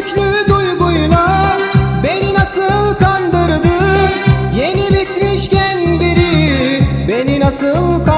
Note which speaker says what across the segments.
Speaker 1: yüklü duyguyla Beni nasıl kandırdın? Yeni bitmişken biri Beni nasıl kandırdın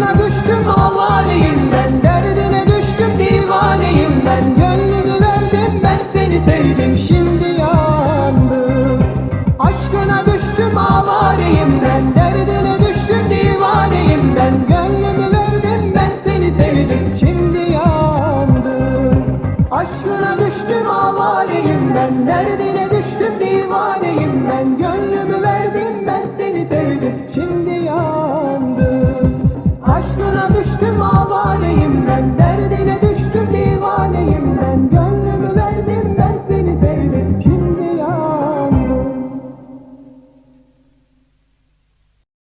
Speaker 1: Yoluna düştüm avareyim ben Derdine düştüm divaneyim ben. Gönlümü verdim ben seni sevdim Şimdi yandım. Aşkına düştüm avareyim ben Derdine düştüm divaneyim ben. Gönlümü verdim ben seni sevdim Şimdi yandım. Aşkına düştüm avareyim ben Derdine düştüm divaneyim ben. Gönlümü verdim ben